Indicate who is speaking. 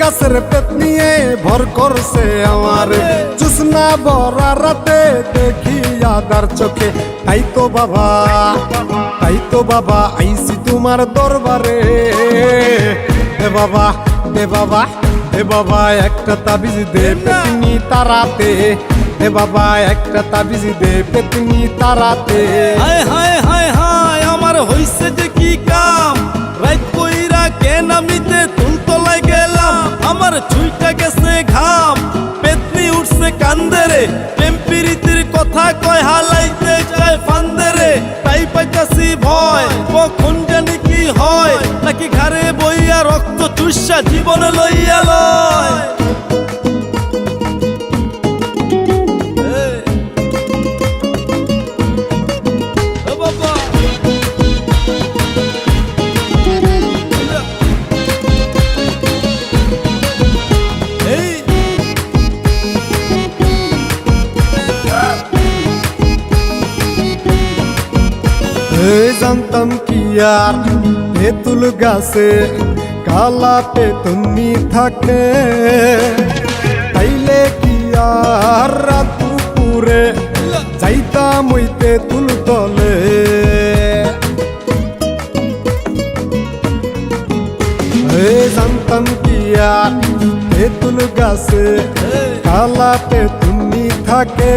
Speaker 1: গাছের পেট নিয়ে ভর করছে আমার। জুসনা বরা রাতে দেখি আদার চোখে। তাই তো বাবা, তাই তো বাবা আইসি তোমার দরবারে। এ বাবা এ বাবা এ বাবা, একটা তাবিজ দে পেতনি তারাতে। এ বাবা, একটা তাবিজ দে পেতনি তারাতে।
Speaker 2: হায় হায় হায় হায়, আমার হইছে যে কি ছুইটা গেছে ঘাম, পেতনি উঠছে কান্দেরে। টেম্পিরিতির কথা কয়, হালাইতে চায় ফান্দেরে। তাই পাইতাছি ভয়, কখন জানি কি হয়। নাকি ঘরে বইয়া রক্ত চুষা জীবনে লইয়া লয়।
Speaker 1: জানতাম কি আর তেঁতুল গাছে কালা পেতনি থাকে। তাইলে কি আর রাত দুপুরে যাইতাম ওই তেঁতুল তলে। জানতাম কি আর তেঁতুল গাছে কালা পেতনি থাকে।